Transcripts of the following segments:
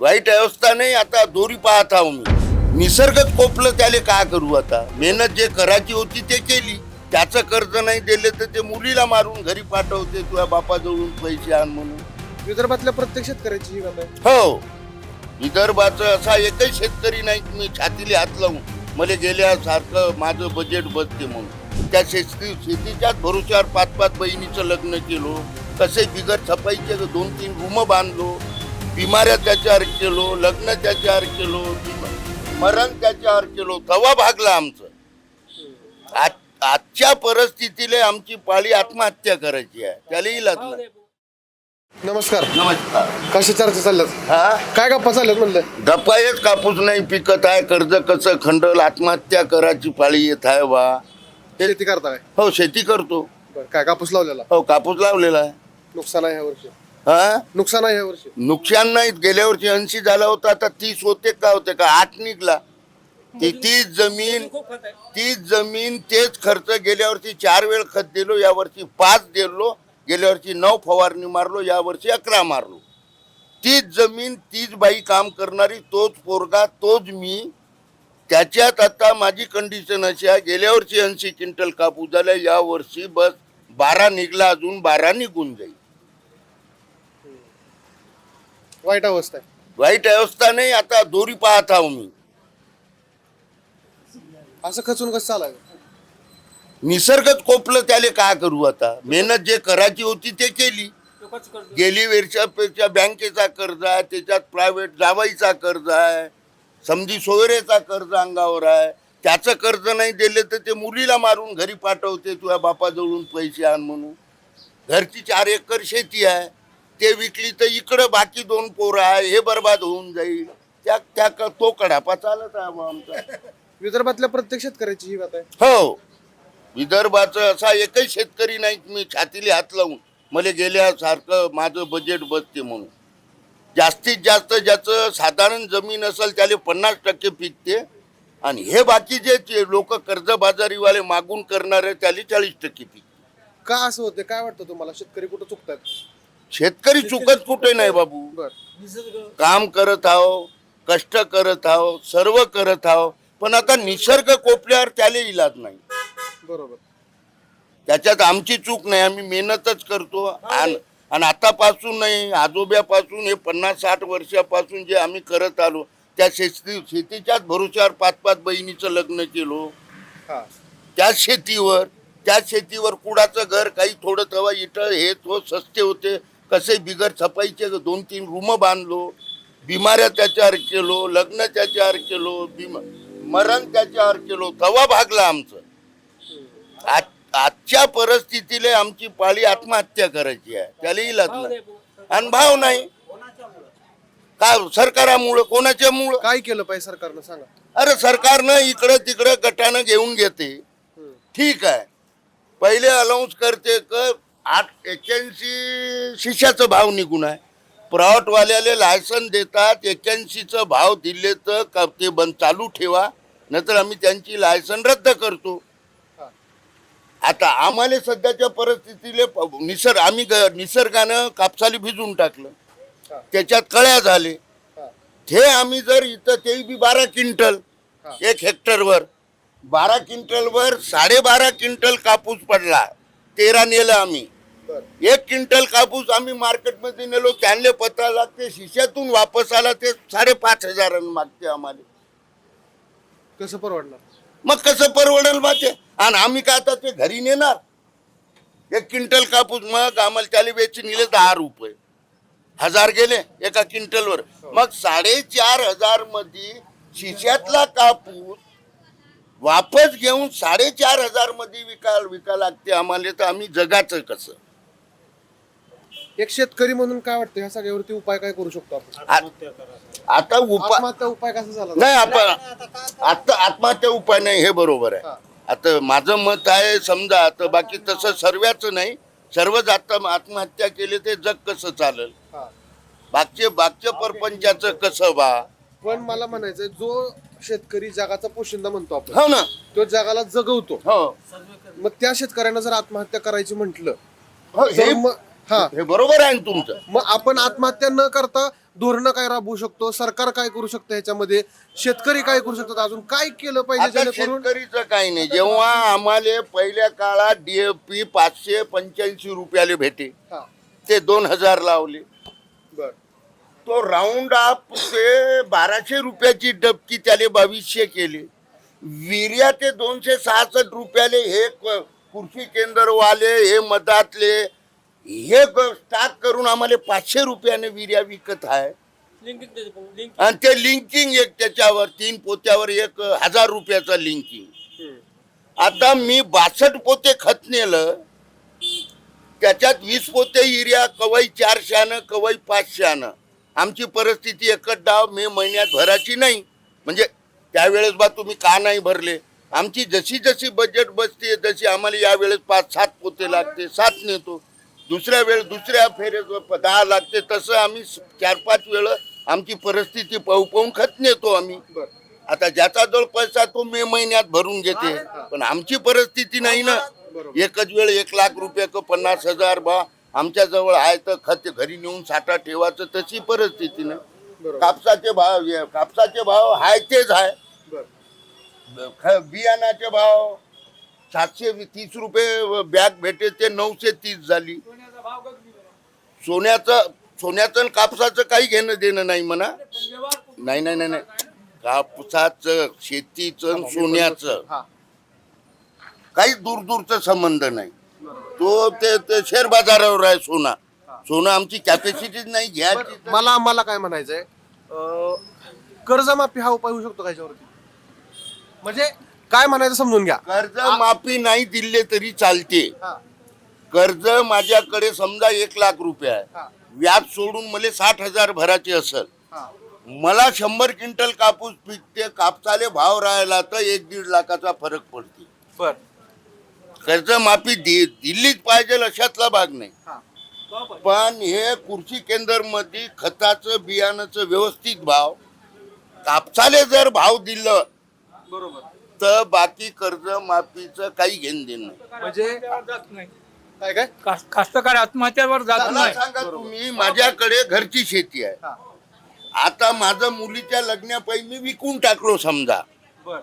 वाईट अवस्था नाही आता दोरी पाहत आहो मी. निसर्गच कोपलं त्याले का करू आता? मेहनत जे करायची होती ते केली. त्याचं कर्ज नाही दिले तर ते मुलीला मारून घरी पाठवते तुझ्या बापाजवळून पैसे आण म्हणून. विदर्भातल्या प्रत्येक शेतकऱ्याची ही बाब आहे. हो. विदर्भाचं असा एकही शेतकरी नाही की मी छातीले हात लावून. मला गेल्यासारखं माझं बजेट बसते म्हणून. त्या शेती शेतीच्याच भरोश्यावर पाच पाच बहिणीचं लग्न केलो. कसे बिगर छपाईचे दोन तीन रूम बांधलो. बिमाऱ्या त्याच्यावर केलो लग्न त्याच्यावर केलो मरण त्याच्यावर केलो तवा भागला आमचं. आज आजच्या परिस्थितीला आमची पाळी आत्महत्या करायची आहे. त्याला इलाज नाही नमस्कार. नमस्कार. कशा चर्चा चालल्यात हा? काय गप्पा चालल्यात म्हणलं? गप्पायच कापूस नाही पिकत आहे कर्ज कसं खंडल आत्महत्या करायची पाळी येत आहे बा. शेती करता काय हो शेती करतो. बरं काय कापूस लावलेला? हो कापूस लावलेला आहे. नुकसान आहे ह्या वर्षी? हा? नुकसान आहे नुकसान नाही. गेल्या वर्षी ऐंशी झाला होता आता तीस होते का होते का? आठ निघला. ती तीच जमीन तीच जमीन तेच खर्च गेल्या वर्षी चार वेळ खत दिलो या वर्षी पाच दिलो गेल्या वर्षी नऊ फवारणी मारलो या वर्षी अकरा मारलो. तीच जमीन तीच बाई काम करणारी तोच पोरगा तोच मी. त्याच्यात आता माझी कंडिशन अशी आहे गेल्या वर्षी ऐंशी क्विंटल कापूस झाला या वर्षी बस बारा निघला अजून बारा निघून जाईल. वाईट अवस्था आहे. वाईट अवस्था नाही आता दोरी पाहत आहो मी. असं खचून कसं चालायचं? निसर्गच कोपलं त्याले का करू आता? मेहनत जे करायची होती ते केली. गेली वर्षापेक्षा बँकेचा कर्ज आहे त्याच्यात प्रायव्हेट जावाईचा कर्ज आहे समजी सोयरेचा कर्ज अंगावर आहे. त्याचं कर्ज नाही दिले तर ते मुलीला मारून घरी पाठवते तुझ्या बापाजवळून पैसे आण म्हणून. घरची चार एकर शेती आहे. ते विकली तर इकडं बाकी दोन पोरं आहे हे बर्बाद होऊन जाईल. त्या त्या तो कडापा चालत आहे बुवा आमचा. विदर्भातल्या प्रत्येक शेतकऱ्याची ही बाब आहे. हो. विदर्भाचं असा एकही शेतकरी नाही की मी छातीले हात लावून. मला गेल्यासारखं माझं बजेट बसते म्हणून. जास्तीत जास्त ज्याचं साधारण जमीन असेल त्याला पन्नास टक्के पिकते. आणि हे बाकीचे लोक कर्जबाजारीवाले मागून करणारे त्याला चाळीस टक्के पिकते. का असं होते काय वाटतं तुम्हाला? शेतकरी कुठं चुकतात? शेतकरी चुकत कुठे नाही बाबू. काम करत आहो कष्ट करत आहो सर्व करत आहो पण आता निसर्ग कोपल्यावर त्याला इलाज नाही. बरोबर. त्याच्यात आमची चूक नाही आम्ही मेहनतच करतो. आणि आतापासून नाही आजोब्यापासून हे पन्नास साठ वर्षापासून जे आम्ही करत आलो त्या शेती शेतीच्याच भरोश्यावर पाच पाच बहिणीचं लग्न केलो. त्याच शेतीवर त्याच शेतीवर कुडाचं घर काही थोडं तवा इटं हे तो सस्ते होते. कसे बिगर छपाईचे दोन तीन रूम बांधलो बिमाऱ्या त्याच्यावर केलो लग्न त्याच्यावर केलो बिम मरण त्याच्यावर केलो तवा भागला आमचं. आज आजच्या परिस्थितीला आमची पाळी आत्महत्या करायची आहे. त्याला इलाज नाही आणि भाव नाही. का सरकारामुळं कोणाच्यामुळं? काय केलं पाहिजे सरकारनं? सांगा. अरे सरकारनं इकडं तिकडं गटानं घेऊन घेते. ठीक आहे. पहिले अलाउन्स करते क आठ एक्क्याऐंशी शिष्याचं भाव निघून आहे प्लॉटवाल्याले लायसन देतात एक्क्याऐंशीचं भाव दिले तर का ते बंद चालू ठेवा नंतर आम्ही त्यांची लायसन रद्द करतो. आता आम्हाला सध्याच्या परिस्थितीले प- निसर्ग आम्ही ग- निसर्गानं कापसाली भिजून टाकलं. त्याच्यात कळ्या झाले हा. आम्ही जर इथं ते बी बारा क्विंटल. एक हेक्टरवर बारा क्विंटलवर साडेबारा क्विंटल कापूस पडला तेरा नेलं आम्ही. एक क्विंटल कापूस आम्ही मार्केटमध्ये नेलो त्यांना पत्ता लागते शिष्यातून वापस आला ते साडेपाच हजार मागते आम्हाला. कसं परवडणार? मग कसं परवडेल बा ते आणि आम्ही काय आता ते घरी नेणार? एक क्विंटल कापूस मग आम्हाला त्याला वेची नेले दहा रुपये. हजार गेले एका क्विंटलवर. मग साडेचार हजारमध्ये शिष्यातला कापूस वापस घेऊन साडेचार हजारमध्ये विका विका लागते आम्हाला तर आम्ही जगाचं कसं? एक शेतकरी म्हणून काय वाटतं? ह्या सगळ्यावरती उपाय काय करू शकतो आपण? आता उपाय आत्महत्या उपाय कसा झाला? नाही आपण आता आत्महत्या उपाय नाही हे बरोबर आहे. हा. आता माझं मत आहे समजा आता बाकी तसं सर्व्याचं नाही. सर्वच आता आत्महत्या केली ते जग कसं चालेल? हा. बागचे बागच्या परपंचाचं कसं बा? पण मला म्हणायचंय जो शेतकरी जगाचा पोशिंदा म्हणतो आपण. हो ना. तो जगाला जगवतो. हो. मग त्या शेतकऱ्यांना जर आत्महत्या करायची म्हटलं हो तर हे मग हा. हे बरोबर आहे ना तुमचं. मग आपण आत्महत्या न करता धोरणं काय राबवू शकतो? सरकार काय करू शकतं ह्याच्यामध्ये? शेतकरी काय करू शकतात अजून? काय केलं पाहिजे आता जेणेकरून शेतकरीचं काही नाही. जेव्हा आम्हाला पहिल्या काळात डीएपी पाचशे पंच्याऐंशी रुपयाले भेटे. हा, ते दोन हजार लावले. तो राऊंड अप ते बाराशे रुपयाची डबकी त्याले बावीसशे केले. विर्या ते दोनशे सहासष्ट रुपयाले हे कृषी केंद्रवाले हे मधातले हे स्टार्ट करून आम्हाला पाचशे रुपयाने विर्या विकत आहे. आणि ते लिंकिंग एक त्याच्यावर तीन पोत्यावर एक हजार रुपयाचा लिंकिंग आता मी बासष्ट पोते खत नेलं त्याच्यात वीस पोते युरिया कवई चारशेनं कवई पाचशेनं आमची परिस्थिती एकच डाव मे महिन्यात भराची नाही. म्हणजे त्यावेळेस बा तुम्ही का नाही भरले? आमची जशी जशी बजेट बसते तशी आम्हाला यावेळेस पाच सात पोते लागते सात नेतो. दुसऱ्या वेळ दुसऱ्या फेऱ्यात दहा लागते तसं आम्ही चार पाच वेळ आमची परिस्थिती पाहू पाहून खत नेतो आम्ही. आता ज्याचा जवळ पैसा तो मे महिन्यात भरून घेते पण आमची परिस्थिती नाही ना. एकच वेळ एक लाख रुपये क पन्नास हजार बा आमच्या जवळ आहे तर खत घरी नेऊन साठा ठेवायचं तशी परिस्थिती ना. कापसाचे भाव हे- कापसाचे भाव हाय तेच आहे बियाणाचे भाव सातशे तीस रुपये बॅग भेटे ते नऊशे तीस झाली. सोन्याचा. सोन्याचं कापसाचं काही घेणं देणं नाही म्हणा? नाही नाही नाही नाही. कापसाचं शेतीचं सोन्याचं. काही दूर दूरचा संबंध नाही. तो ते ते शेअर बाजारावर आहे सोना. सोनं आमची कॅपॅसिटीच नाही बरं, मला मला काय म्हणायचंय? अं, कर्जमाफी हा उपाय होऊ शकतो का म्हणजे काय म्हणायचं समजून घ्या. कर्ज माफी नाही दिले तरी चालते. हा, कर्ज माझ्याकडे समजा एक लाख रुपये आहे. व्याज सोडून मला साठ हजार भराचे असेल. हा. मला शंभर क्विंटल कापूस पिकते कापसाले भाव राहिला तर एक दीड लाखाचा फरक पडते. बर. कर्ज माफी दि दिल्लीच पाहिजे अशातला भाग नाही. हा. पण हे कृषी केंद्रमध्ये खताचं बियाणाचं व्यवस्थित भाव कापसाले जर भाव दिलं बरोबर. तर बाकी कर्ज माफीचं काही घेण देणं नाही. म्हणजे? आत्महत्यावर जात नाही काय काय? कास- कास्तकार आत्महत्यावर जात मला नाही. सांगा तुम्ही माझ्याकडे घरची शेती आहे. हा, आता माझं मुलीच्या लग्नापायी मी विकून टाकलो समजा. बर.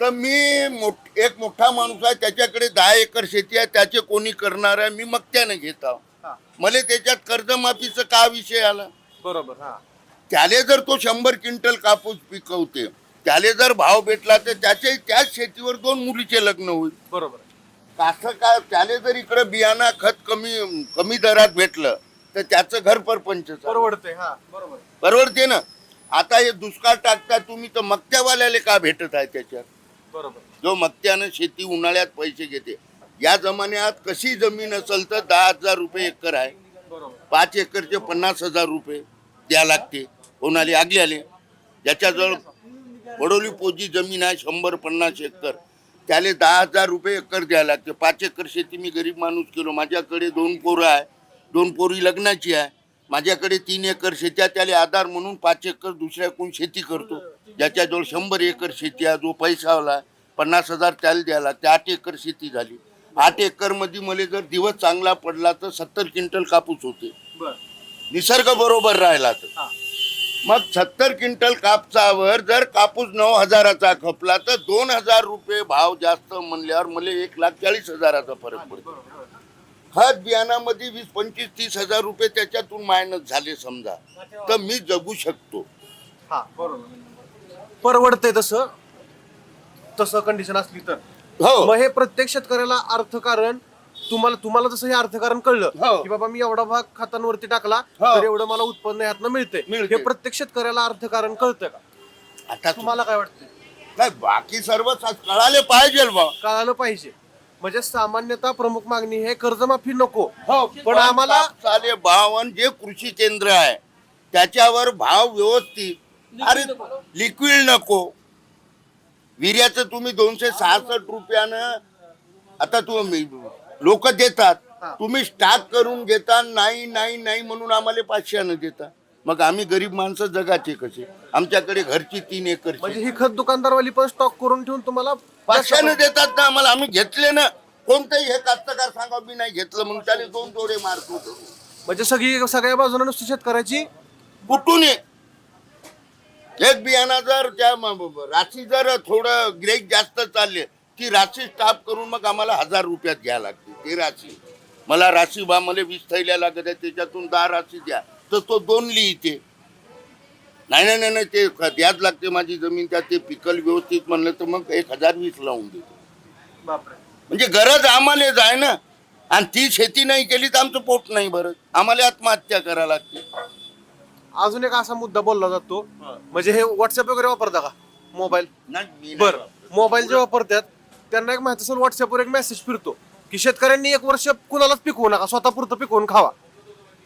तर मी मोठ एक मोठा माणूस आहे त्याच्याकडे दहा एकर शेती आहे त्याचे कोणी करणार आहे मी मक्त्यानं घेत आहो. हा, मला त्याच्यात कर्जमाफीचा का विषय आला? बरोबर हा. त्याले जर तो शंभर क्विंटल कापूस पिकवते त्याले जर भाव भेटला तर त्याच्या त्याच शेतीवर दोन मुलीचे लग्न होईल. बरोबर. कसं काय त्याले जर इकडे बियाणा खत कमी कमी दरात भेटलं तर त्याचं घर परपंच. परवडते हा बरोबर. परवडते ना? आता हे दुष्काळ टाकता तुम्ही तर मक्त्यावाल्याले का भेटत आहे त्याच्यात? जो मक्त्यानं शेती उन्हाळ्यात पैसे घेते. या जमान्यात कशी जमीन असेल तर दहा हजार रुपये एकर आहे. पाच एकरचे पन्नास हजार रुपये द्या लागते. कोणाले आगल्याले ज्याच्याजवळ वडोली पोजी जमीन आहे शंभर पन्नास एकर. त्याले दहा हजार रुपये एकर द्यायला लागते. पाच एकर शेती मी गरीब माणूस केलो. माझ्याकडे दोन पोरं आहे. दोन पोरी लग्नाची आहे. माझ्याकडे तीन एकर शेती आहे. त्याला आधार म्हणून पाच एकर दुसऱ्याकडून शेती करतो? ज्याच्याजवळ शंभर एकर शेती आहे जो पैसावाला आहे, पन्नास हजार त्याला द्यायला लागते आठ एकर शेती झाली. आठ एकरमध्ये मला जर दिवस चांगला पडला तर सत्तर क्विंटल कापूस होते. निसर्ग बरोबर राहिला तर. मग सत्तर क्विंटल कापसावर जर कापूस नऊ हजाराचा खपला तर दोन हजार रुपये भाव जास्त म्हणल्यावर मला एक लाख चाळीस हजाराचा फरक पडतो. खत बियाणामध्ये वीस पंचवीस तीस हजार रुपये त्याच्यातून मायनस झाले समजा. तर मी जगू शकतो. हा बरोबर परवडते तसं तसं कंडिशन असली तर. हो. मग हे प्रत्येक शेतकऱ्याला अर्थकारण तुम्हाला तुम्हाला जसं हे अर्थकारण कळलं हो. की बाबा मी एवढा भाग खतांवरती टाकला हो. तर एवढं मला उत्पन्न ह्यातनं मिळते. हे प्रत्येक शेतकऱ्याला अर्थकारण कळतं का? आता तुम्हाला तुम्हाला काय वाटतं काय बाकी सर्व सा- कळाले पाहिजे बा कळालं पाहिजे. म्हणजे सामान्यतः प्रमुख मागणी हे कर्जमाफी नको. हो पण आम्हाला कापसाले भाव आणि जे कृषी केंद्र आहे त्याच्यावर भाव व्यवस्थित अरे लिक्विड नको. विर्याचं तुम्ही दोनशे सहासष्ट रुपयानं आता तुम्ही लोक देतात. तुम्ही स्टाक करून घेता नाही नाही नाही म्हणून आम्हाला पाचशेनं देता. मग आम्ही गरीब माणसं जगाचे कसे? आमच्याकडे घरची तीन एकर म्हणजे ही खत दुकानदारवाली पण स्टॉक करून ठेवून तुम्हाला पाचशेनं देतात ना आम्हाला. आम्ही घेतले ना. कोणतंही हे कास्तकार सांगा मी नाही घेतलं. म्हणून त्याने दोन जोडे मारतो. म्हणजे सगळी सगळ्या बाजूने नुसती शेतकऱ्याची? कुठून ये? एक बियाणा जर त्या राशी जर थोडं ग्रेक जास्त चालले ती राशी स्टाफ करून मग आम्हाला हजार रुपयात घ्यायला लागते ती राशी. मला राशी बा मला वीस थैल्या लागत आहे त्याच्यातून दहा राशी द्या. तर तो दोन लिहिते नाही नाही नाही नाही ते द्याच लागते माझी जमीन त्या ते पिकल व्यवस्थित म्हणलं तर मग एक हजार वीस लावून देतो. बापरे. म्हणजे गरज आम्हालाच आहे ना? आणि ती शेती नाही केली तर आमचं पोट नाही भरत. आम्हाला आत्महत्या करायला लागते. अजून एक असा मुद्दा बोलला जातो. म्हणजे हे व्हॉट्सअप वगैरे वापरता का? मोबाईल बर. मोबाईल जे वापरतात त्यांना एक माहिती असेल व्हॉट्सअपवर एक मेसेज फिरतो की शेतकऱ्यांनी एक वर्ष कुणालाच पिकवू नका स्वतःपुरतं पिकवून खावा.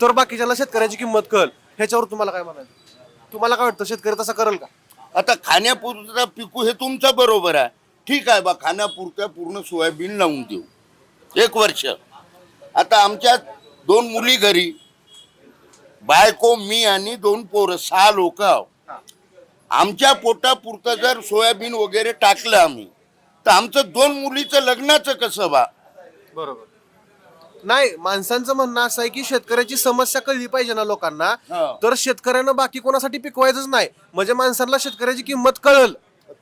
तर बाकीच्याला शेतकऱ्याची किंमत कळ ह्याच्यावर तुम्हाला काय म्हणायचं? तुम्हाला काय वाटतं शेतकरी तसा करेल का? आता खाण्यापुरता पिकू हे तुमचं बरोबर आहे. ठीक आहे बा खाण्यापुरत्या पूर्ण सोयाबीन लावून देऊ. एक वर्ष. आता आमच्या दोन मुली घरी बायको मी आणि दोन पोरं सहा लोक आमच्या पोटापुरतं जर सोयाबीन वगैरे टाकलं आम्ही तर आमचं दोन मुलीचं लग्नाचं कसं बा? बरोबर. नाही माणसांचं म्हणणं असं आहे की शेतकऱ्याची समस्या कळली पाहिजे ना लोकांना. हा. तर शेतकऱ्यानं बाकी कोणासाठी पिकवायचंच नाही. म्हणजे माणसांना शेतकऱ्याची किंमत कळल.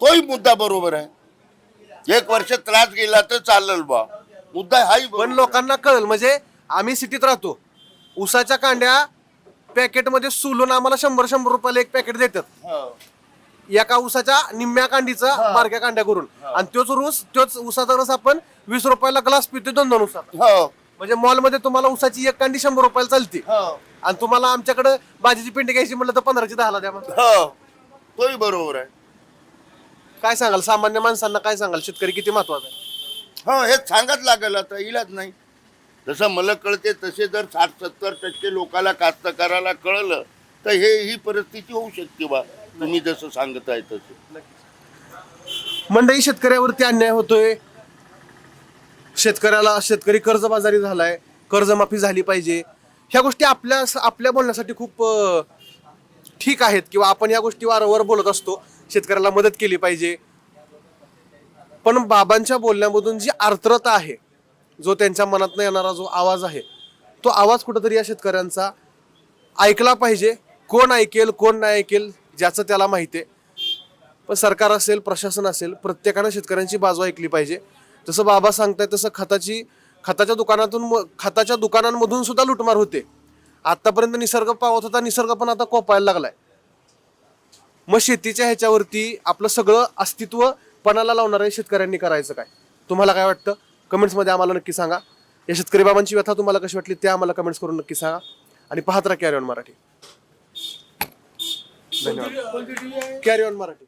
तोही मुद्दा बरोबर आहे. एक वर्ष त्रास गेला तर चालेल बा. मुद्दा हाही पण बरोबर. लोकांना कळल. म्हणजे आम्ही सिटीत राहतो. उसाच्या कांड्या पॅकेटमध्ये सुलून आम्हाला शंभर शंभर रुपयाला एक पॅकेट देतात. हो. एका उसाच्या निम्म्या कांडीचा बारक्या कांड्या करून. आणि तोच ऊस तोच उसाचा रस आपण वीस रुपयाला ग्लास पितो दोन दोन उसाचा हो. म्हणजे मॉलमध्ये तुम्हाला उसाची एक कांडी शंभर रुपयाला चालते. हो. आणि तुम्हाला आमच्याकडे भाजीची पिंडी घ्यायची म्हटलं तर पंधराची दहाला द्या मग. हो. तोही बरोबर आहे. काय सांगाल? सामान्य माणसांना काय सांगाल? शेतकरी किती महत्त्वाचा आहे? हो हे सांगत लागेल आता इलाज नाही. जसं मला कळते तसे जर साठ सत्तर टक्के लोकाला कास्तकाराला कळलं तर हे ही परिस्थिती होऊ शकते बा. तुम्ही जसं सांगताय तसं. मंडई शेतकऱ्यावरती अन्याय होतोय. शेतकऱ्याला शेतकरी कर्जबाजारी झालाय. कर्जमाफी झाली पाहिजे. ह्या गोष्टी आपल्या आपल्या बोलण्यासाठी खूप अं, ठीक आहेत किंवा आपण या गोष्टी वारंवार बोलत असतो. शेतकऱ्याला मदत केली पाहिजे. पण बाबांच्या बोलण्यामधून जी आर्द्रता आहे जो त्यांच्या मनात येणारा जो आवाज आहे तो आवाज कुठंतरी या शेतकऱ्यांचा ऐकला पाहिजे. कोण ऐकेल कोण नाही ऐकेल ज्याचं त्याला माहिती आहे. पण सरकार असेल प्रशासन असेल प्रत्येकानं शेतकऱ्यांची बाजू ऐकली पाहिजे. जसं बाबा सांगताय तसं खताची खताच्या दुकानातून खताच्या दुकानांमधून सुद्धा लुटमार होते. आतापर्यंत निसर्ग पावत होता निसर्ग पण आता कोपायला लागलाय. मग शेतीच्या ह्याच्यावरती आपलं सगळं अस्तित्व पणाला लावणाऱ्या शेतकऱ्यांनी करायचं काय? तुम्हाला काय वाटतं? कमेंट्समध्ये आम्हाला नक्की सांगा. या शेतकरी बाबांची व्यथा तुम्हाला कशी वाटली ते आम्हाला कमेंट्स करून नक्की सांगा. आणि पाहत राहा कॅरी ऑन मराठी. धन्यवाद. Carry on Marathi.